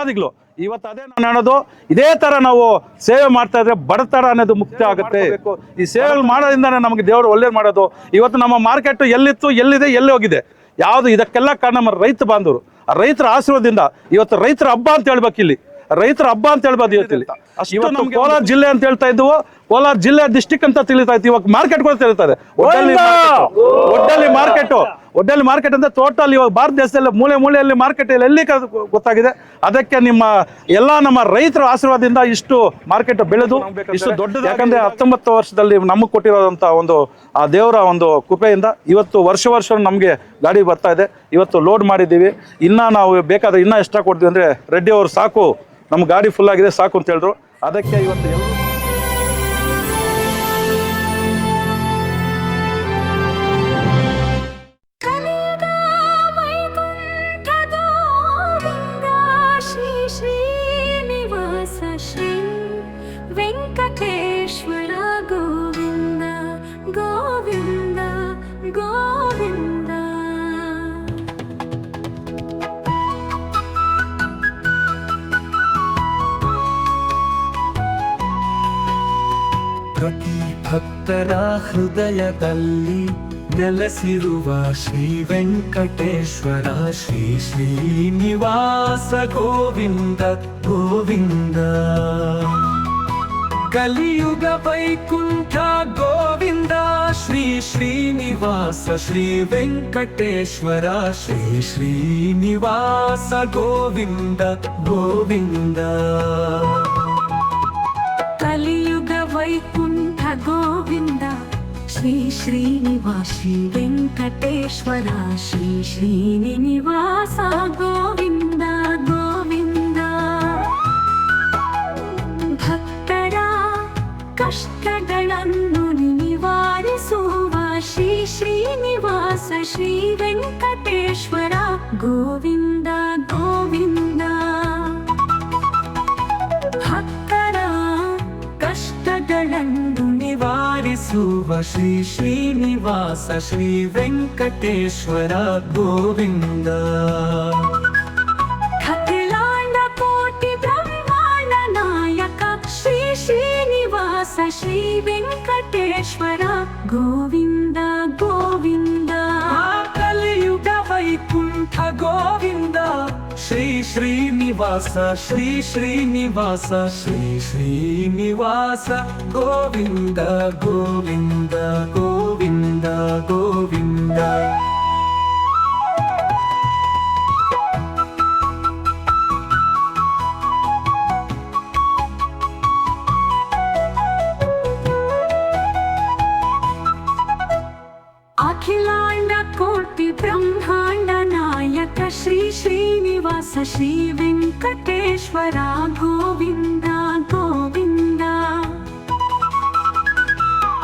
ಭಕ್ತಾದಿಗಳು ಇವತ್ತು ಅದೇ ನಾನು ಹೇಳೋದು ಇದೇ ತರ ನಾವು ಸೇವೆ ಮಾಡ್ತಾ ಇದ್ರೆ ಬಡತನ ಅನ್ನೋದು ಮುಕ್ತ ಆಗುತ್ತೆ. ಈ ಸೇವೆ ಮಾಡೋದ್ರಿಂದ ನಮಗೆ ದೇವರು ಒಳ್ಳೇದು ಮಾಡೋದು. ಇವತ್ತು ನಮ್ಮ ಮಾರ್ಕೆಟ್ ಎಲ್ಲಿತ್ತು ಎಲ್ಲಿದೆ ಎಲ್ಲಿ ಹೋಗಿದೆ? ಯಾವುದು ಇದಕ್ಕೆಲ್ಲ ಕಾರಣ ನಮ್ಮ ರೈತ ಬಾಂಧವರು. ಆ ರೈತರ ಆಶೀರ್ವಾದದಿಂದ ಇವತ್ತು ರೈತರ ಹಬ್ಬ ಅಂತ ಹೇಳ್ಬೇಕು ಇಲ್ಲಿ. ರೈತರ ಹಬ್ಬ ಅಂತ ಹೇಳ್ಬೋದು ಇವತ್ತಿಲ್ಲ ಇವತ್ತು ಕೋಲಾರ ಜಿಲ್ಲೆ ಅಂತ ಹೇಳ್ತಾ ಇದ್ವು. ಕೋಲಾರ ಜಿಲ್ಲೆ ಡಿಸ್ಟಿಕ್ ಅಂತ ತಿಳಿತಾ ಇತ್ತು. ಇವಾಗ ಮಾರ್ಕೆಟ್ ಕೂಡ ತಿಳಿತಾರೆ ಒಡ್ಡಲ್ಲಿ ಮಾರ್ಕೆಟ್ ಒಡ್ಡಲ್ಲಿ ಮಾರ್ಕೆಟ್ ಅಂತ ಟೋಟಲ್ ಇವಾಗ ಭಾರತ ದೇಶದಲ್ಲಿ ಮೂಲೆ ಮೂಲೆಯಲ್ಲಿ ಮಾರ್ಕೆಟ್ ಎಲ್ಲಿ ಗೊತ್ತಾಗಿದೆ? ಅದಕ್ಕೆ ನಿಮ್ಮ ಎಲ್ಲ ನಮ್ಮ ರೈತರ ಆಶೀರ್ವಾದದಿಂದ ಇಷ್ಟು ಮಾರ್ಕೆಟ್ ಬೆಳೆದು ಇಷ್ಟು ದೊಡ್ಡದು ಯಾಕಂದರೆ ಹತ್ತೊಂಬತ್ತು ವರ್ಷದಲ್ಲಿ ನಮಗೆ ಕೊಟ್ಟಿರೋದಂತ ಒಂದು ಆ ದೇವರ ಒಂದು ಕೃಪೆಯಿಂದ ಇವತ್ತು ವರ್ಷ ವರ್ಷ ನಮಗೆ ಗಾಡಿ ಬರ್ತಾ ಇದೆ. ಇವತ್ತು ಲೋಡ್ ಮಾಡಿದ್ದೀವಿ. ಇನ್ನ ನಾವು ಬೇಕಾದ್ರೆ ಇನ್ನ ಎಕ್ಸ್ಟ್ರಾ ಕೊಡ್ತೀವಿ ಅಂದ್ರೆ ರೆಡ್ಡಿ ಅವರು ಸಾಕು. ನಮ್ಮ ಗಾಡಿ ಫುಲ್ ಆಗಿದೆ ಸಾಕು ಅಂತ ಹೇಳಿದ್ರು. ಅದಕ್ಕೆ ಇವತ್ತು ಭಕ್ತರ ಹೃದಯದಲ್ಲಿ ನೆಲೆಸಿರುವ ಶ್ರೀ ವೆಂಕಟೇಶ್ವರ ಶ್ರೀ ಶ್ರೀನಿವಾಸ ಗೋವಿಂದ ಗೋವಿಂದ ಕಲಿಯುಗ ವೈಕುಂಠ ಗೋವಿಂದ ಶ್ರೀ ಶ್ರೀನಿವಾಸ ಶ್ರೀ ವೆಂಕಟೇಶ್ವರ ಶ್ರೀ ಶ್ರೀನಿವಾಸ ಗೋವಿಂದ ಗೋವಿಂದ ಕಲಿಯುಗ ವೈಕುಂಠ ಗೋವಿಂದ ಶ್ರೀ ಶ್ರೀನಿವಾಸಿ ವೆಂಕಟೇಶ್ವರ ಶ್ರೀ ಶ್ರೀನಿವಾಸ ಗೋವಿಂದ ಗೋವಿಂದ ಭಕ್ತರ ಕಷ್ಟಗಳನ್ನು ನಿವಾರಿಸುವ ಶ್ರೀ ಶ್ರೀನಿವಾಸ ಶ್ರೀ ವೆಂಕಟೇಶ್ವರ ಗೋವಿಂದ ಗೋವಿಂದ శివ శ్రీ శ్రీనివాస శ్రీ వెంకటేశ్వర గోవింద. శ్రీ శ్రీనివాస శ్రీ వెంకటేశ్వర గోవింద. శ్రీనివాస శ్రీ శ్రీనివాస శ్రీ శ్రీనివాస గోవింద గోవింద గోవింద గోవింద. ವೆಂಕಟೇಶ್ವರ ಗೋವಿಂದ ಗೋವಿಂದ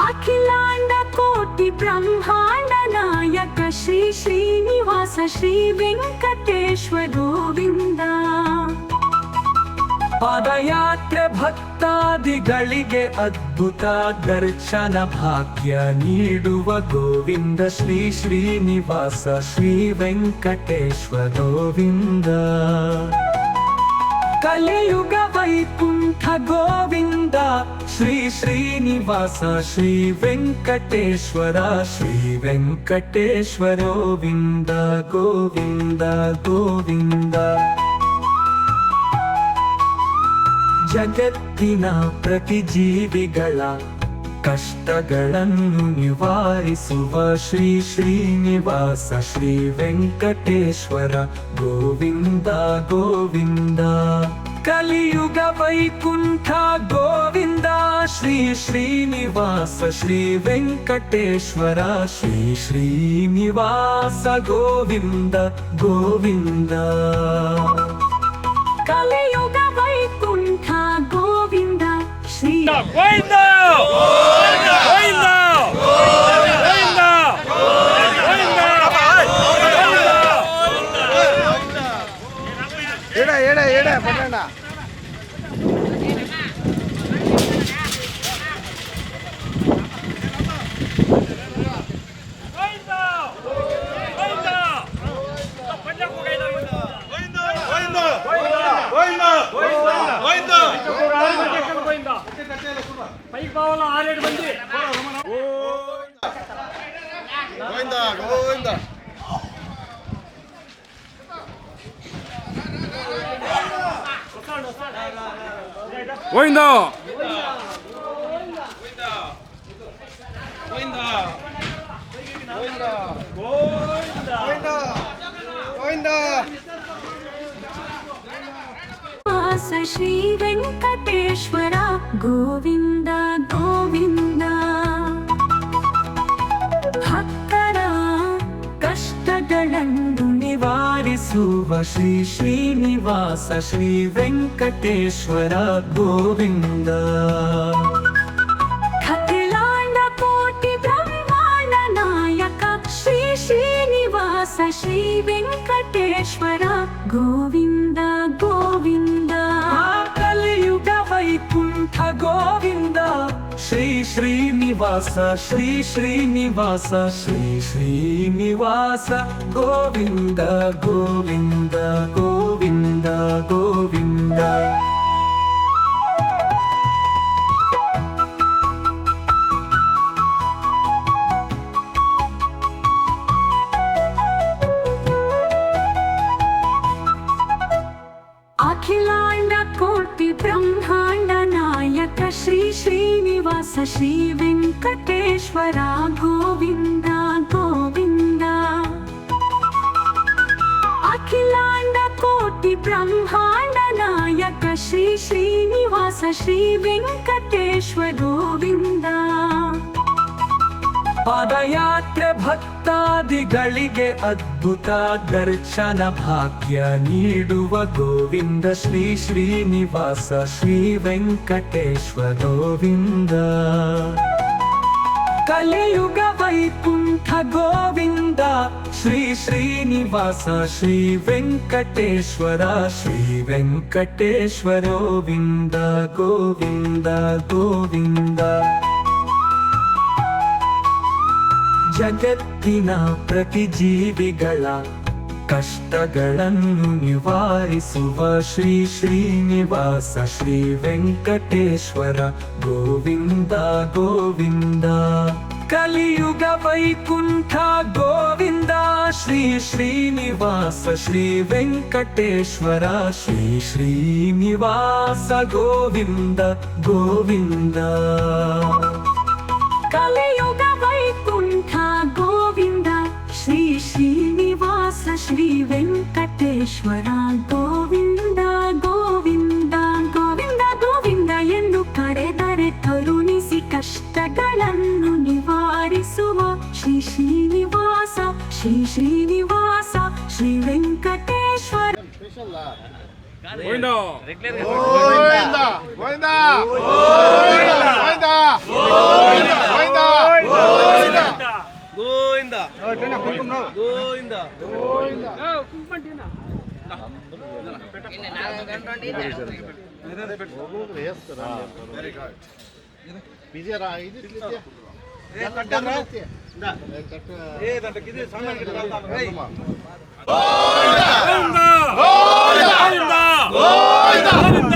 ಅಖಿಲಾಂಡ ಕೋಟಿ ಬ್ರಹ್ಮಾಂಡ ನಾಯಕ ಶ್ರೀ ಶ್ರೀನಿವಾಸ ಶ್ರೀ ವೆಂಕಟೇಶ್ವರ ಗೋವಿಂದ ಪಾದಯಾತ್ರೆ ಭಕ್ತಾದಿಗಳಿಗೆ ಅದ್ಭುತ ದರ್ಶನ ಭಾಗ್ಯ ನೀಡುವ ಗೋವಿಂದ ಶ್ರೀ ಶ್ರೀನಿವಾಸ ಶ್ರೀ ವೆಂಕಟೇಶ್ವರ ಗೋವಿಂದ ಕಲಿಯುಗ ವೈಕುಂಠ ಗೋವಿಂದ ಶ್ರೀ ಶ್ರೀನಿವಾಸ ಶ್ರೀ ವೆಂಕಟೇಶ್ವರ ಶ್ರೀ ವೆಂಕಟೇಶ್ವರ ಗೋವಿಂದ ಗೋವಿಂದ ಗೋವಿಂದ ಜಗತ್ತಿನ ಪ್ರತಿ ಜೀವಿಗಳ ಕಷ್ಟಗಳನ್ನು ನಿವಾರಿಸುವ ಶ್ರೀ ಶ್ರೀನಿವಾಸ ಶ್ರೀ ವೆಂಕಟೇಶ್ವರ ಗೋವಿಂದ ಗೋವಿಂದ ಕಲಿಯುಗ ವೈಕುಂಠ ಗೋವಿಂದ ಶ್ರೀ ಶ್ರೀನಿವಾಸ ಶ್ರೀ ವೆಂಕಟೇಶ್ವರ ಶ್ರೀ ಶ್ರೀನಿವಾಸ ಗೋವಿಂದ ಗೋವಿಂದ ಕಲಿಯುಗ ವೈಕುಂಠ ಗೋವಿಂದ ಶ್ರೀ గోవిందా గోవిందా ವಾಸ ಶ್ರೀ ವೆಂಕಟೇಶ್ವರ ಗೋವಿಂದ ಗೋವಿಂದ ಭಕ್ತರ ಕಷ್ಟಗಳನ್ನು ನಿವಾರಿಸುವ ಶ್ರೀ ಶ್ರೀನಿವಾಸ ಶ್ರೀ ವೆಂಕಟೇಶ್ವರ ಗೋವಿಂದ ಖತಿಲಾಂಡ ಕೋಟಿ ಬ್ರಹ್ಮಾಂಡ ನಾಯಕ ಶ್ರೀ ಶ್ರೀನಿವಾಸ ಶ್ರೀ ವೆಂಕಟೇಶ್ವರ ಗೋವಿಂದ ಗೋವಿಂದ శ్రీనివాస శ్రీ శ్రీనివాస శ్రీ శ్రీనివాస గోవింద గోవింద గోవింద గోవింద. ವೆಂಕಟೇಶ್ವರ ಗೋವಿಂದ. ಗೋವಿಂದ ಅಖಿಲಾಂಡ ಕೋಟಿ ಬ್ರಹ್ಮಾಂಡ ನಾಯಕ ಶ್ರೀ ಶ್ರೀನಿವಾಸ ಶ್ರೀ ವೆಂಕಟೇಶ್ವರ ಗೋವಿಂದ ಪಾದಯಾತ್ರೆ ಭಕ್ತಾದಿಗಳಿಗೆ ಅದ್ಭುತ ದರ್ಶನ ಭಾಗ್ಯ ನೀಡುವ ಗೋವಿಂದ ಶ್ರೀ ಶ್ರೀನಿವಾಸ ಶ್ರೀ ವೆಂಕಟೇಶ್ವರ ಗೋವಿಂದ ಕಲಿಯುಗ ವೈಕುಂಠ ಗೋವಿಂದ ಶ್ರೀ ಶ್ರೀನಿವಾಸ ಶ್ರೀ ವೆಂಕಟೇಶ್ವರ ಶ್ರೀ ವೆಂಕಟೇಶ್ವರ ಗೋವಿಂದ ಗೋವಿಂದ ಗೋವಿಂದ ಜಗತ್ತಿನ ಪ್ರತಿ ಜೀವಿಗಳ ಕಷ್ಟಗಳನ್ನು ನಿವಾರಿಸುವ ಶ್ರೀ ಶ್ರೀನಿವಾಸ ಶ್ರೀ ವೆಂಕಟೇಶ್ವರ ಗೋವಿಂದ ಗೋವಿಂದ ಕಲಿಯುಗ ವೈಕುಂಠ ಗೋವಿಂದ ಶ್ರೀ ಶ್ರೀನಿವಾಸ ಶ್ರೀ ವೆಂಕಟೇಶ್ವರ ಶ್ರೀ ಶ್ರೀನಿವಾಸ ಗೋವಿಂದ ಗೋವಿಂದ ಕಲಿಯುಗ ವೈಕುಂಠ ಗೋವಿಂದ ಶ್ರೀ ಶ್ರೀನಿವಾಸ ಶ್ರೀ ವೆಂಕಟೇಶ್ವರ ಗೋವಿಂದ ಗೋವಿಂದ ಗೋವಿಂದ ಗೋವಿಂದ ಎಂದು ಕರೆದರೆ ಕರುಣಿಸಿ ಕಷ್ಟಗಳನ್ನು ನಿವಾರಿಸುವ ಶ್ರೀ ಶ್ರೀನಿವಾಸ ಶ್ರೀ ಶ್ರೀನಿವಾಸ ಶ್ರೀ ವೆಂಕಟೇಶ್ವರ ಗೋವಿಂದ ಗೋವಿಂದ ಗೋವಿಂದ ಗೋವಿಂದ ಗೋವಿಂದ ಗೋವಿಂದ బిజీరా ఇది గోవిందా గోవిందా గోవిందా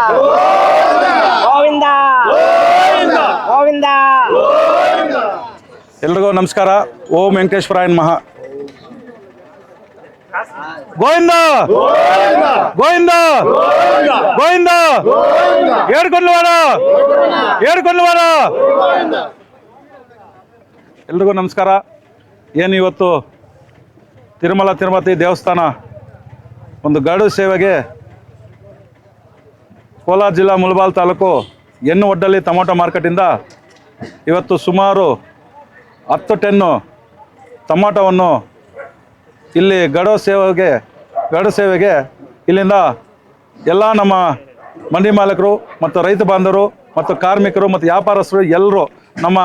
ಗೋವಿಂದ. ಗೋವಿಂದ. ಎಲ್ರಿಗೂ ನಮಸ್ಕಾರ. ಓಂ ವೆಂಕಟೇಶ್ವರಾಯನ್ ಮಹಾ ಗೋವಿಂದ. ಗೋವಿಂದ. ಗೋವಿಂದ. ಏಡ್ಕೊಂಡ್ವಾರ ಏಡ್ಕೊಂಡ್ವಾರ ಎಲ್ರಿಗೂ ನಮಸ್ಕಾರ. ಏನು ಇವತ್ತು? ತಿರುಮಲ ತಿರುಮತಿ ದೇವಸ್ಥಾನ. ಒಂದು ಗರುಡು ಸೇವೆಗೆ ಕೋಲಾರ ಜಿಲ್ಲಾ ಮುಳಬಾಲ್ ತಾಲೂಕು ಎನ್ನು ಒಡ್ಡಲ್ಲಿ ಟೊಮೊಟೊ ಮಾರ್ಕೆಟಿಂದ ಇವತ್ತು ಸುಮಾರು ಹತ್ತು ಟೆನ್ನು ಟೊಮೊಟೊವನ್ನು ಇಲ್ಲಿ ಗಡೋ ಸೇವೆಗೆ, ಗಡ ಸೇವೆಗೆ ಇಲ್ಲಿಂದ ಎಲ್ಲ ನಮ್ಮ ಮಂಡಿ ಮಾಲೀಕರು ಮತ್ತು ರೈತ ಬಾಂಧವರು ಮತ್ತು ಕಾರ್ಮಿಕರು ಮತ್ತು ವ್ಯಾಪಾರಸ್ಥರು ಎಲ್ಲರೂ ನಮ್ಮ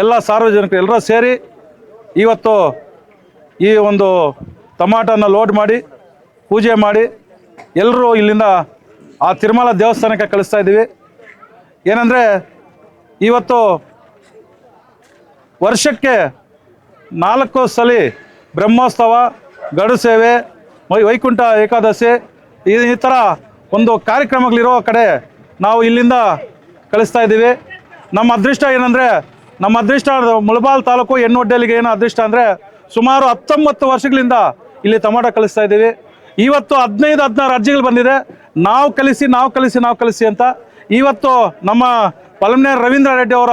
ಎಲ್ಲ ಸಾರ್ವಜನಿಕರು ಎಲ್ಲರೂ ಸೇರಿ ಇವತ್ತು ಈ ಒಂದು ಟೊಮಾಟೋನ ಲೋಡ್ ಮಾಡಿ, ಪೂಜೆ ಮಾಡಿ ಎಲ್ಲರೂ ಇಲ್ಲಿಂದ ಆ ತಿರುಮಲ ದೇವಸ್ಥಾನಕ್ಕೆ ಕಳಿಸ್ತಾ ಇದ್ದೀವಿ. ಏನಂದರೆ ಇವತ್ತು ವರ್ಷಕ್ಕೆ ನಾಲ್ಕು ಸಲ ಬ್ರಹ್ಮೋತ್ಸವ, ಗಡು ಸೇವೆ, ವೈ- ವೈಕುಂಠ ಏಕಾದಶಿ, ಈ ಥರ ಒಂದು ಕಾರ್ಯಕ್ರಮಗಳಿರೋ ಕಡೆ ನಾವು ಇಲ್ಲಿಂದ ಕಳಿಸ್ತಾ ಇದ್ದೀವಿ. ನಮ್ಮ ಅದೃಷ್ಟ ಏನಂದರೆ, ನಮ್ಮ ಅದೃಷ್ಟ ಮುಳಬಾಲ್ ತಾಲೂಕು ಹೆಣ್ಣೊಡ್ಡಲಿಗೆ ಏನು ಅದೃಷ್ಟ ಅಂದರೆ ಸುಮಾರು ಹತ್ತೊಂಬತ್ತು ವರ್ಷಗಳಿಂದ ಇಲ್ಲಿ ಟೊಮಾಟೊ ಕಳಿಸ್ತಾ ಇದ್ದೀವಿ. ಇವತ್ತು ಹದಿನೈದು, ಹದಿನಾರು ಅರ್ಜಿಗಳು ಬಂದಿದೆ. ನಾವು ಕಲಿಸಿ ನಾವು ಕಲಿಸಿ ನಾವು ಕಲಿಸಿ ಅಂತ ಇವತ್ತು ನಮ್ಮ ಪಲ್ಮನೇರ್ ರವೀಂದ್ರ ರೆಡ್ಡಿ ಅವರ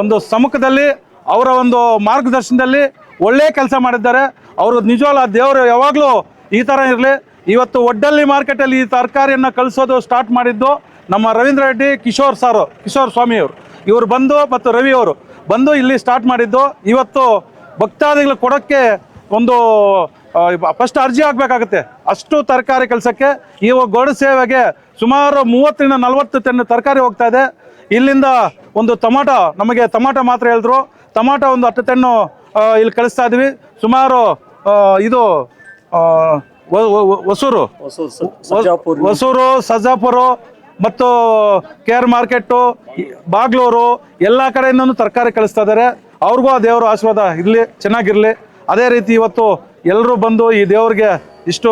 ಒಂದು ಸಮ್ಮುಖದಲ್ಲಿ, ಅವರ ಒಂದು ಮಾರ್ಗದರ್ಶನದಲ್ಲಿ ಒಳ್ಳೆ ಕೆಲಸ ಮಾಡಿದ್ದಾರೆ. ಅವರು ನಿಜವಾಗ ಆ ದೇವರು ಯಾವಾಗಲೂ ಈ ಥರ ಇರಲಿ. ಇವತ್ತು ಒಡ್ಡಲ್ಲಿ ಮಾರ್ಕೆಟಲ್ಲಿ ಈ ತರಕಾರಿಯನ್ನು ಕಳಿಸೋದು ಸ್ಟಾರ್ಟ್ ಮಾಡಿದ್ದು ನಮ್ಮ ರವೀಂದ್ರ ರೆಡ್ಡಿ, ಕಿಶೋರ್ ಸಾರು, ಕಿಶೋರ್ ಸ್ವಾಮಿಯವರು ಇವರು. ಬಂದು ಮತ್ತು ರವಿ ಅವರು ಬಂದು ಇಲ್ಲಿ ಸ್ಟಾರ್ಟ್ ಮಾಡಿದ್ದು. ಇವತ್ತು ಭಕ್ತಾದಿಗಳು ಕೊಡೋಕ್ಕೆ ಒಂದು ಫಸ್ಟ್ ಅರ್ಜಿ ಹಾಕಬೇಕಾಗುತ್ತೆ. ಅಷ್ಟು ತರಕಾರಿ ಕೆಲಸಕ್ಕೆ. ಈ ಗೋಡು ಸೇವೆಗೆ ಸುಮಾರು ಮೂವತ್ತರಿಂದ ನಲವತ್ತು ಟನ್ ತರಕಾರಿ ಹೋಗ್ತಾ ಇದೆ. ಇಲ್ಲಿಂದ ಒಂದು ಟೊಮಾಟೊ ನಮಗೆ ಟೊಮಾಟೊ ಮಾತ್ರ ಹೇಳಿದ್ರು. ಟೊಮಾಟೊ ಒಂದು ಹತ್ತು ತೆನ್ನು ಇಲ್ಲಿ ಕಳಿಸ್ತಾ ಇದ್ವಿ. ಸುಮಾರು ಇದು ಹೊಸೂರು. ಹೊಸೂರು ಸಜಾಪುರ ಮತ್ತು ಕೆ ಆರ್ ಮಾರ್ಕೆಟು ಬಾಗ್ಲೂರು ಎಲ್ಲ ಕಡೆಯಿಂದನೂ ತರಕಾರಿ ಕಳಿಸ್ತಾ ಇದ್ದಾರೆ ಅವ್ರಿಗೂ ಆ ದೇವರ ಆಶೀರ್ವಾದ ಇರಲಿ ಚೆನ್ನಾಗಿರಲಿ. ಅದೇ ರೀತಿ ಇವತ್ತು ಎಲ್ಲರೂ ಬಂದು ಈ ದೇವ್ರಿಗೆ ಇಷ್ಟು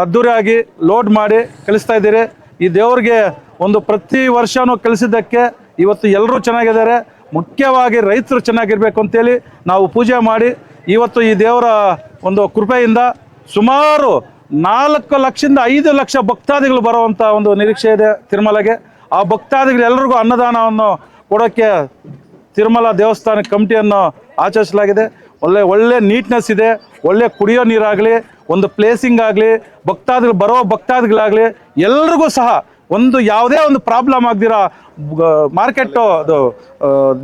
ಅದ್ಧೂರಿಯಾಗಿ ಲೋಡ್ ಮಾಡಿ ಕಲಿಸ್ತಾ ಇದ್ದೀರಿ. ಈ ದೇವ್ರಿಗೆ ಒಂದು ಪ್ರತಿ ವರ್ಷವೂ ಕಳಿಸಿದ್ದಕ್ಕೆ ಇವತ್ತು ಎಲ್ಲರೂ ಚೆನ್ನಾಗಿದ್ದಾರೆ. ಮುಖ್ಯವಾಗಿ ರೈತರು ಚೆನ್ನಾಗಿರಬೇಕು ಅಂತೇಳಿ ನಾವು ಪೂಜೆ ಮಾಡಿ ಇವತ್ತು ಈ ದೇವರ ಒಂದು ಕೃಪೆಯಿಂದ ಸುಮಾರು ನಾಲ್ಕು ಲಕ್ಷದಿಂದ ಐದು ಲಕ್ಷ ಭಕ್ತಾದಿಗಳು ಬರುವಂಥ ಒಂದು ನಿರೀಕ್ಷೆ ಇದೆ ತಿರುಮಲೆಗೆ. ಆ ಭಕ್ತಾದಿಗಳು ಎಲ್ರಿಗೂ ಅನ್ನದಾನವನ್ನು ಕೊಡೋಕ್ಕೆ ತಿರುಮಲ ದೇವಸ್ಥಾನ ಕಮಿಟಿಯನ್ನು ಆಚರಿಸಲಾಗಿದೆ. ಒಳ್ಳೆ ಒಳ್ಳೆ ನೀಟ್ನೆಸ್ ಇದೆ. ಒಳ್ಳೆ ಕುಡಿಯೋ ನೀರಾಗಲಿ, ಒಂದು ಪ್ಲೇಸಿಂಗ್ ಆಗಲಿ, ಭಕ್ತಾದಿಗಳು, ಬರೋ ಭಕ್ತಾದಿಗಳಾಗಲಿ, ಎಲ್ರಿಗೂ ಸಹ ಒಂದು ಯಾವುದೇ ಒಂದು ಪ್ರಾಬ್ಲಮ್ ಆಗದಿರ ಮಾರ್ಕೆಟು ಅದು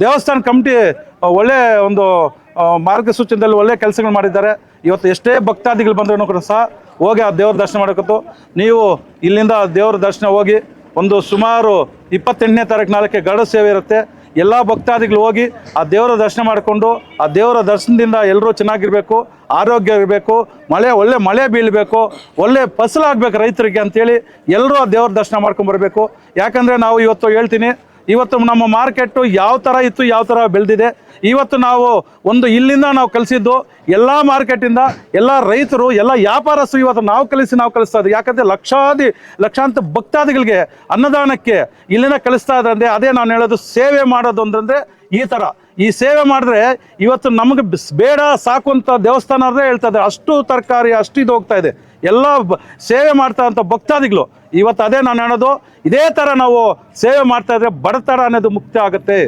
ದೇವಸ್ಥಾನ ಕಮಿಟಿ ಒಳ್ಳೆ ಒಂದು ಮಾರ್ಗಸೂಚನೆಯಲ್ಲಿ ಒಳ್ಳೆ ಕೆಲಸಗಳು ಮಾಡಿದ್ದಾರೆ. ಇವತ್ತು ಎಷ್ಟೇ ಭಕ್ತಾದಿಗಳು ಬಂದರೂ ಕೂಡ ಸಹ ಹೋಗಿ ಆ ದೇವ್ರ ದರ್ಶನ ಮಾಡಕತ್ತು ನೀವು ಇಲ್ಲಿಂದ ದೇವ್ರ ದರ್ಶನ ಹೋಗಿ ಒಂದು ಸುಮಾರು ಇಪ್ಪತ್ತೆಂಟನೇ ತಾರೀಕು ನಾಲ್ಕೆ ಗರುಡ ಸೇವೆ ಇರುತ್ತೆ. ಎಲ್ಲ ಭಕ್ತಾದಿಗಳು ಹೋಗಿ ಆ ದೇವರ ದರ್ಶನ ಮಾಡಿಕೊಂಡು ಆ ದೇವರ ದರ್ಶನದಿಂದ ಎಲ್ಲರೂ ಚೆನ್ನಾಗಿರಬೇಕು, ಆರೋಗ್ಯ ಇರಬೇಕು, ಮಳೆ, ಒಳ್ಳೆ ಮಳೆ ಬೀಳಬೇಕು, ಒಳ್ಳೆ ಫಸಲಾಗಬೇಕು ರೈತರಿಗೆ ಅಂತೇಳಿ ಎಲ್ಲರೂ ಆ ದೇವರ ದರ್ಶನ ಮಾಡ್ಕೊಂಡು ಬರಬೇಕು. ಯಾಕಂದರೆ ನಾವು ಇವತ್ತು ಹೇಳ್ತೀನಿ ಇವತ್ತು ನಮ್ಮ ಮಾರ್ಕೆಟು ಯಾವ ಥರ ಇತ್ತು, ಯಾವ ಥರ ಬೆಳೆದಿದೆ, ಇವತ್ತು ನಾವು ಒಂದು ಇಲ್ಲಿಂದ ನಾವು ಕಲಿಸಿದ್ದು ಎಲ್ಲ ಮಾರ್ಕೆಟಿಂದ ಎಲ್ಲ ರೈತರು, ಎಲ್ಲ ವ್ಯಾಪಾರಸ್ಥರು ಇವತ್ತು ನಾವು ಕಲಿಸಿ ನಾವು ಕಲಿಸ್ತಾ ಇದ್ದೀವಿ. ಯಾಕಂದರೆ ಲಕ್ಷಾದಿ, ಲಕ್ಷಾಂತರ ಭಕ್ತಾದಿಗಳಿಗೆ ಅನ್ನದಾನಕ್ಕೆ ಇಲ್ಲಿಂದ ಕಲಿಸ್ತಾ ಇದ್ರಂದ್ರೆ ಅದೇ ನಾನು ಹೇಳೋದು ಸೇವೆ ಮಾಡೋದು ಅಂತಂದರೆ ಈ ಥರ ಈ ಸೇವೆ ಮಾಡಿದ್ರೆ ಇವತ್ತು ನಮಗೆ ಬೇಡ ಸಾಕು ಅಂತ ದೇವಸ್ಥಾನ ಹೇಳ್ತಾ ಇದೆ ಅಷ್ಟು ತರಕಾರಿ, ಅಷ್ಟು ಇದು ಹೋಗ್ತಾ ಇದೆ. ಎಲ್ಲ ಸೇವೆ ಮಾಡ್ತಾ ಅಂತ ಭಕ್ತಾದಿಗಳು, ಇವತ್ತು ಅದೇ ನಾನು ಹೇಳೋದು, ಇದೇ ಥರ ನಾವು ಸೇವೆ ಮಾಡ್ತಾ ಇದ್ರೆ ಬಡತನ ಅನ್ನೋದು ಮುಕ್ತ ಆಗುತ್ತೆ.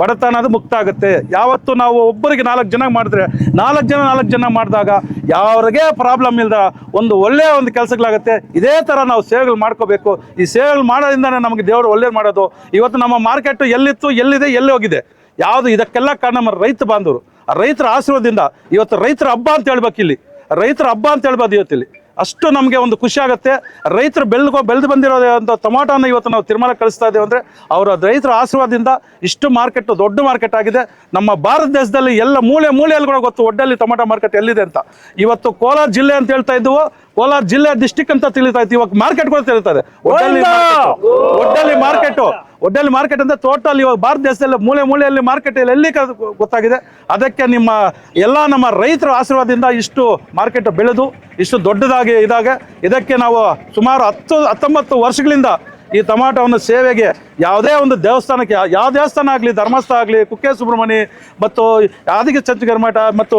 ಬಡತನ ಅನ್ನೋದು ಮುಕ್ತ ಆಗುತ್ತೆ. ಯಾವತ್ತು ನಾವು ಒಬ್ಬರಿಗೆ ನಾಲ್ಕು ಜನ ಮಾಡಿದ್ರೆ, ನಾಲ್ಕು ಜನ ನಾಲ್ಕು ಜನ ಮಾಡಿದಾಗ ಯಾವ್ರಿಗೆ ಪ್ರಾಬ್ಲಮ್ ಇಲ್ಲದ ಒಂದು ಒಳ್ಳೆಯ ಒಂದು ಕೆಲಸಗಳಾಗುತ್ತೆ. ಇದೇ ಥರ ನಾವು ಸೇವೆಗಳು ಮಾಡ್ಕೋಬೇಕು. ಈ ಸೇವೆಗಳು ಮಾಡೋದ್ರಿಂದನೇ ನಮಗೆ ದೇವರು ಒಳ್ಳೇದು ಮಾಡೋದು. ಇವತ್ತು ನಮ್ಮ ಮಾರ್ಕೆಟು ಎಲ್ಲಿತ್ತು, ಎಲ್ಲಿದೆ, ಎಲ್ಲಿ ಹೋಗಿದೆ? ಯಾವುದು ಇದಕ್ಕೆಲ್ಲ ಕಾರಣ ರೈತ ಬಾಂಧವರು. ಆ ರೈತರ ಆಶೀರ್ವಾದದಿಂದ ಇವತ್ತು ರೈತರ ಹಬ್ಬ ಅಂತ ಹೇಳ್ಬೇಕು ಇಲ್ಲಿ. ರೈತರ ಹಬ್ಬ ಅಂತ ಹೇಳ್ಬೋದು ಇವತ್ತಿಲ್ಲಿ. ಅಷ್ಟು ನಮಗೆ ಒಂದು ಖುಷಿ ಆಗುತ್ತೆ. ರೈತರು ಬೆಳೆದು ಬೆಳೆದು ಬಂದಿರೋದಂಥ ಟೊಮಾಟೋನ ಇವತ್ತು ನಾವು ತಿರುಮಲ ಕಳಿಸ್ತಾ ಇದ್ದೇವೆ ಅಂದರೆ ಅವರ ರೈತರ ಆಶೀರ್ವಾದದಿಂದ ಇಷ್ಟು ಮಾರ್ಕೆಟ್ ದೊಡ್ಡ ಮಾರ್ಕೆಟ್ ಆಗಿದೆ. ನಮ್ಮ ಭಾರತ ದೇಶದಲ್ಲಿ ಎಲ್ಲ ಮೂಲೆ ಮೂಲೆಯಲ್ಲಿ ಕೂಡ ಗೊತ್ತು ಒಡ್ಡಲ್ಲಿ ಟೊಮಾಟೊ ಮಾರ್ಕೆಟ್ ಎಲ್ಲಿದೆ ಅಂತ. ಇವತ್ತು ಕೋಲಾರ ಜಿಲ್ಲೆ ಅಂತ ಹೇಳ್ತಾ ಇದ್ವು ಕೋಲಾರ ಜಿಲ್ಲೆ ಡಿಸ್ಟಿಕ್ ಅಂತ ತಿಳಿತಾ ಇತ್ತು. ಇವಾಗ ಮಾರ್ಕೆಟ್ ಕೂಡ ತಿಳಿತಾ ಇದೆ ಒಡ್ಡಲ್ಲಿ ಮಾರ್ಕೆಟ್ ಒಡ್ಡಲ್ಲಿ ಮಾರ್ಕೆಟು ಅಂದ್ರೆ ಟೋಟಲ್ ಇವಾಗ ಭಾರತ ದೇಶದಲ್ಲಿ ಮೂಲೆ ಮೂಲೆಯಲ್ಲಿ ಮಾರ್ಕೆಟ್ ಎಲ್ಲಿ ಕ- ಗೊತ್ತಾಗಿದೆ? ಅದಕ್ಕೆ ನಿಮ್ಮ ಎಲ್ಲ ನಮ್ಮ ರೈತರ ಆಶೀರ್ವಾದದಿಂದ ಇಷ್ಟು ಮಾರ್ಕೆಟ್ ಬೆಳೆದು ಇಷ್ಟು ದೊಡ್ಡದಾಗಿ ಇದಾಗ. ಇದಕ್ಕೆ ನಾವು ಸುಮಾರು ಹತ್ತು ಹತ್ತೊಂಬತ್ತು ವರ್ಷಗಳಿಂದ ಈ ಟೊಮಾಟೊವನ್ನು ಸೇವೆಗೆ ಯಾವುದೇ ಒಂದು ದೇವಸ್ಥಾನಕ್ಕೆ ಯಾವ ದೇವಸ್ಥಾನ ಆಗಲಿ ಧರ್ಮಸ್ಥಳ ಆಗಲಿ ಕುಕ್ಕೆ ಸುಬ್ರಹ್ಮಣ್ಯ ಮತ್ತು ಯಾದಗಿರಿ ಚಂಚಗರ್ಮಠ ಮತ್ತು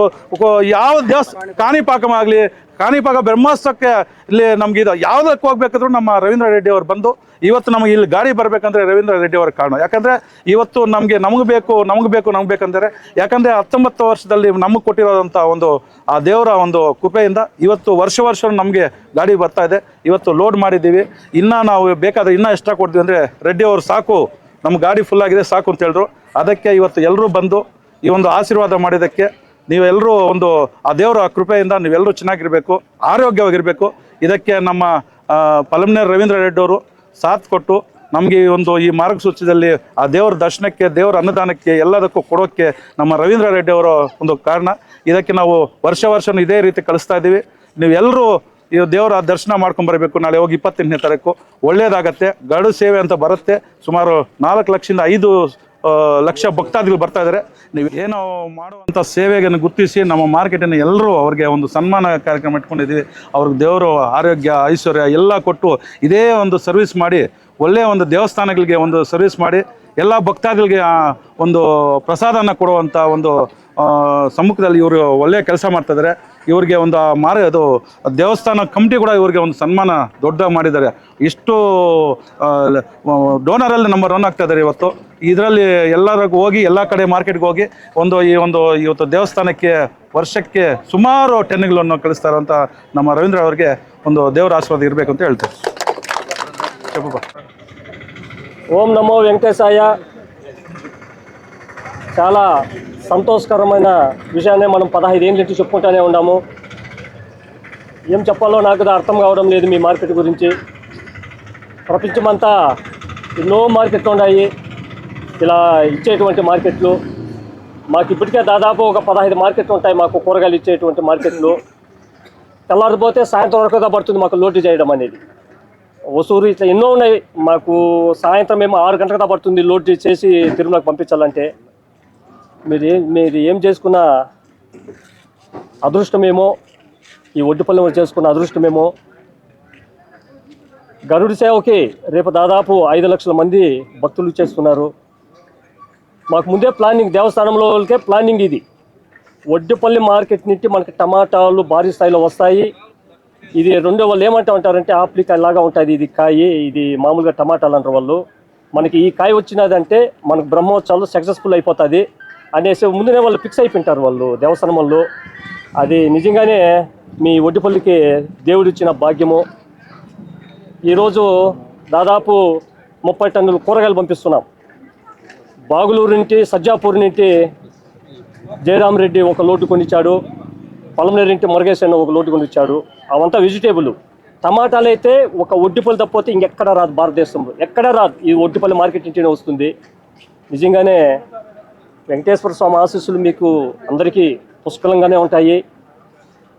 ಯಾವ ದೇವಸ್ಥಾನ ಕಾಣಿಪಾಕಮ ಆಗಲಿ ಕಾಣಿಪಾಕ ಬ್ರಹ್ಮೋತ್ಸವಕ್ಕೆ ಇಲ್ಲಿ ನಮ್ಗೆ ಇದು ಯಾವುದಕ್ಕೆ ಹೋಗ್ಬೇಕಾದ್ರೂ ನಮ್ಮ ರವೀಂದ್ರ ರೆಡ್ಡಿ ಅವರು ಬಂದು, ಇವತ್ತು ನಮಗೆ ಇಲ್ಲಿ ಗಾಡಿ ಬರಬೇಕಂದ್ರೆ ರವೀಂದ್ರ ರೆಡ್ಡಿ ಅವರ ಕಾರಣ. ಯಾಕಂದರೆ ಇವತ್ತು ನಮಗೆ ನಮಗೆ ಬೇಕು ನಮಗೆ ಬೇಕು, ನಮ್ಗೆ ಬೇಕಂದರೆ, ಯಾಕಂದರೆ ಹತ್ತೊಂಬತ್ತು ವರ್ಷದಲ್ಲಿ ನಮಗೆ ಕೊಟ್ಟಿರೋದಂಥ ಒಂದು ಆ ದೇವರ ಒಂದು ಕೃಪೆಯಿಂದ ಇವತ್ತು ವರ್ಷ ವರ್ಷ ನಮಗೆ ಗಾಡಿ ಬರ್ತಾ ಇದೆ. ಇವತ್ತು ಲೋಡ್ ಮಾಡಿದ್ದೀವಿ. ಇನ್ನೂ ನಾವು ಬೇಕಾದ್ರೆ ಇನ್ನೂ ಎಕ್ಸ್ಟ್ರಾ ಕೊಡ್ತೀವಿ ಅಂದರೆ ರೆಡ್ಡಿ ಅವರು ಸಾಕು ನಮ್ಮ ಗಾಡಿ ಫುಲ್ ಆಗಿದೆ, ಸಾಕು ಅಂತ ಹೇಳಿದ್ರು. ಅದಕ್ಕೆ ಇವತ್ತು ಎಲ್ಲರೂ ಬಂದು ಈ ಒಂದು ಆಶೀರ್ವಾದ ಮಾಡಿದ್ದಕ್ಕೆ ನೀವೆಲ್ಲರೂ ಒಂದು, ಆ ದೇವರ ಕೃಪೆಯಿಂದ ನೀವೆಲ್ಲರೂ ಚೆನ್ನಾಗಿರಬೇಕು, ಆರೋಗ್ಯವಾಗಿರಬೇಕು. ಇದಕ್ಕೆ ನಮ್ಮ ಪಲಮ್ನೇರ್ ರವೀಂದ್ರ ರೆಡ್ಡಿ ಅವರು ಸಾಥ್ ಕೊಟ್ಟು ನಮಗೆ ಈ ಒಂದು ಈ ಮಾರ್ಗಸೂಚಿಯಲ್ಲಿ ಆ ದೇವರ ದರ್ಶನಕ್ಕೆ, ದೇವರ ಅನ್ನದಾನಕ್ಕೆ ಎಲ್ಲದಕ್ಕೂ ಕೊಡೋಕ್ಕೆ ನಮ್ಮ ರವೀಂದ್ರ ರೆಡ್ಡಿ ಅವರ ಒಂದು ಕಾರಣ. ಇದಕ್ಕೆ ನಾವು ವರ್ಷ ವರ್ಷ ಇದೇ ರೀತಿ ಕಳಿಸ್ತಾ ಇದ್ದೀವಿ. ನೀವೆಲ್ಲರೂ ಈ ದೇವರ ದರ್ಶನ ಮಾಡ್ಕೊಂಬರಬೇಕು ನಾಳೆ ಹೋಗಿ ಇಪ್ಪತ್ತೆಂಟನೇ ತಾರೀಕು. ಒಳ್ಳೆಯದಾಗತ್ತೆ ಗಡು ಸೇವೆ ಅಂತ ಬರುತ್ತೆ. ಸುಮಾರು ನಾಲ್ಕು ಲಕ್ಷದಿಂದ ಐದು ಲಕ್ಷ ಭಕ್ತಾದಿಗಳು ಬರ್ತಾ ಇದ್ದಾರೆ ನೀವು ಏನೋ ಮಾಡುವಂಥ ಸೇವೆಗೆ ಗುರುತಿಸಿ ನಮ್ಮ ಮಾರ್ಕೆಟಿನ ಎಲ್ಲರೂ ಅವ್ರಿಗೆ ಒಂದು ಸನ್ಮಾನ ಕಾರ್ಯಕ್ರಮ ಇಟ್ಕೊಂಡಿದ್ದೀವಿ. ಅವ್ರಿಗೆ ದೇವರು ಆರೋಗ್ಯ, ಐಶ್ವರ್ಯ ಎಲ್ಲ ಕೊಟ್ಟು ಇದೇ ಒಂದು ಸರ್ವಿಸ್ ಮಾಡಿ ಒಳ್ಳೆಯ ಒಂದು ದೇವಸ್ಥಾನಗಳಿಗೆ ಒಂದು ಸರ್ವಿಸ್ ಮಾಡಿ, ಎಲ್ಲ ಭಕ್ತಾದಿಗಳಿಗೆ ಒಂದು ಪ್ರಸಾದನ ಕೊಡುವಂಥ ಒಂದು ಸಮ್ಮುಖದಲ್ಲಿ ಇವರು ಒಳ್ಳೆಯ ಕೆಲಸ ಮಾಡ್ತಾ ಇದ್ದಾರೆ ಇವರಿಗೆ ಒಂದು ಮಾರ, ಅದು ದೇವಸ್ಥಾನ ಕಮಿಟಿ ಕೂಡ ಇವರಿಗೆ ಒಂದು ಸನ್ಮಾನ ದೊಡ್ಡ ಮಾಡಿದ್ದಾರೆ. ಇಷ್ಟು ಡೋನರಲ್ಲಿ ನಂಬರ್ ಒನ್ ಆಗ್ತಾ ಇದ್ದಾರೆ ಇವತ್ತು. ಇದರಲ್ಲಿ ಎಲ್ಲರಿಗೂ ಹೋಗಿ, ಎಲ್ಲ ಕಡೆ ಮಾರ್ಕೆಟ್ಗೆ ಹೋಗಿ ಒಂದು ಈ ಒಂದು ಇವತ್ತು ದೇವಸ್ಥಾನಕ್ಕೆ ವರ್ಷಕ್ಕೆ ಸುಮಾರು ಟೆನ್ಗಳನ್ನು ಕಳಿಸ್ತಾ ಅಂತ ನಮ್ಮ ರವೀಂದ್ರ ಅವರಿಗೆ ಒಂದು ದೇವರ ಆಶೀರ್ವಾದ ಇರಬೇಕು ಅಂತ ಹೇಳ್ತಾರೆ ಓಂ ನಮೋ ವೆಂಕಟೇಶಾಯ. ಶಾಲಾ సంతోషకరమైన విషయాన్ని మనం పదహైదు ఏళ్ళ నుంచి చెప్పుకుంటూనే ఉన్నాము ఏం చెప్పాలో నాకు అర్థం కావడం లేదు మీ మార్కెట్ గురించి. ప్రపంచమంతా ఎన్నో మార్కెట్లు ఉన్నాయి. ఇలా ఇచ్చేటువంటి మార్కెట్లు. మాకు ఇప్పటికే దాదాపు ఒక పదహైదు మార్కెట్లు ఉంటాయి మాకు కూరగాయలు ఇచ్చేటువంటి మార్కెట్లు. తెల్లారిపోతే సాయంత్రం వరకు పడుతుంది మాకు లోటు చేయడం అనేది. వసూరు ఇట్లా ఎన్నో ఉన్నాయి. మాకు సాయంత్రం మేము ఆరు గంటలకు పడుతుంది లోడ్ చేసి తిరుమలకు పంపించాలంటే. మీరు ఏం మీరు ఏం చేసుకున్న అదృష్టమేమో ఈ ఒడ్డుపల్లి చేసుకున్న అదృష్టమేమో గరుడి సేవకి రేపు దాదాపు ఐదు లక్షల మంది భక్తులు చేస్తున్నారు మాకు ముందే ప్లానింగ్ దేవస్థానంలో వాళ్ళకే ప్లానింగ్ ఇది. ఒడ్డుపల్లి మార్కెట్ నుంచి మనకి టమాటాలు భారీ స్థాయిలో వస్తాయి. ఇది రెండో వాళ్ళు ఏమంటా ఉంటారంటే ఆప్లికాయ లాగా ఉంటుంది ఇది కాయ ఇది మామూలుగా టమాటాలు అంటారు వాళ్ళు. మనకి ఈ కాయ వచ్చినదంటే మనకు బ్రహ్మోత్సవాలు సక్సెస్ఫుల్ అయిపోతుంది. అనేసి ముందునే వాళ్ళు ఫిక్స్ అయిపోయింటారు వాళ్ళు దేవస్థానం వాళ్ళు. అది నిజంగానే మీ ఒడ్డిపల్లికి దేవుడు ఇచ్చిన భాగ్యము. ఈరోజు దాదాపు ముప్పై టన్నులు కూరగాయలు పంపిస్తున్నాం. బాగులూరు నుండి సజ్జాపూర్ నుండి జయరామ్ రెడ్డి ఒక లోటు కొనిచ్చాడు. పొలంనేరు ఇంటి ఒక లోటు కొనిచ్చాడు. అవంతా వెజిటేబుల్ టమాటాలు అయితే ఒక ఒడ్డిపల్లి తప్పితే ఇంకెక్కడ రాదు భారతదేశంలో. ఎక్కడ రాదు. ఈ ఒడ్డిపల్లి మార్కెట్ నుంచినే వస్తుంది. నిజంగానే వెంకటేశ్వర స్వామి ఆశీస్సులు మీకు అందరికీ పుష్కలంగానే ఉంటాయి.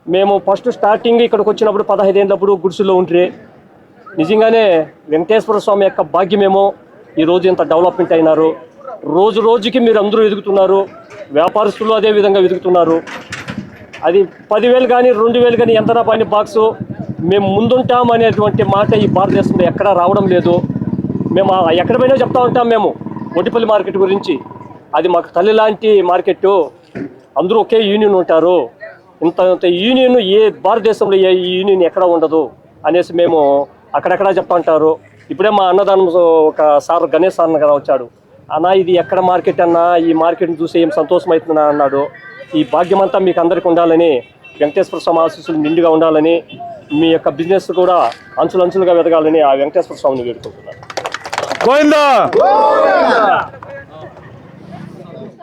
మేము ఫస్ట్ స్టార్టింగ్ ఇక్కడికి వచ్చినప్పుడు పదహైదేళ్ళప్పుడు గుడిసెలో ఉంటే నిజంగానే వెంకటేశ్వర స్వామి యొక్క భాగ్యమేమో ఈరోజు ఇంత డెవలప్మెంట్ అయినారు. రోజు రోజుకి మీరు అందరూ ఎదుగుతున్నారు. వ్యాపారస్తులు అదే విధంగా ఎదుగుతున్నారు. అది పదివేలు కానీ రెండు వేలు కానీ ఎంత పని బాక్సు. మేము ముందుంటాం అనేటువంటి మాట ఈ భారతదేశంలో ఎక్కడా రావడం లేదు. మేము ఎక్కడ పోయినా చెప్తా ఉంటాం మేము. ఒడ్డిపల్లి మార్కెట్ గురించి. అది మాకు తల్లి లాంటి మార్కెట్ అందరూ ఒకే యూనియన్ ఉంటారు. ఇంత ఇంత యూనియన్ ఏ భారతదేశంలో ఏ యూనియన్ ఎక్కడ ఉండదు అనేసి మేము అక్కడక్కడ చెప్తా ఉంటారు ఇప్పుడే మా అన్నదానం ఒక సార్ గణేష్ సార్ కదా వచ్చాడు. అన్న ఇది ఎక్కడ మార్కెట్ అన్నా? ఈ మార్కెట్ని చూసి ఏం సంతోషం అవుతుందా? అన్నాడు. ఈ భాగ్యం అంతా మీకు అందరికీ ఉండాలని వెంకటేశ్వర స్వామి ఆశీస్సులు నిండుగా ఉండాలని మీ యొక్క బిజినెస్ కూడా అంచులంచులుగా వెదగాలని ఆ వెంకటేశ్వర స్వామిని వేడుకుంటున్నాను. గోవిందా!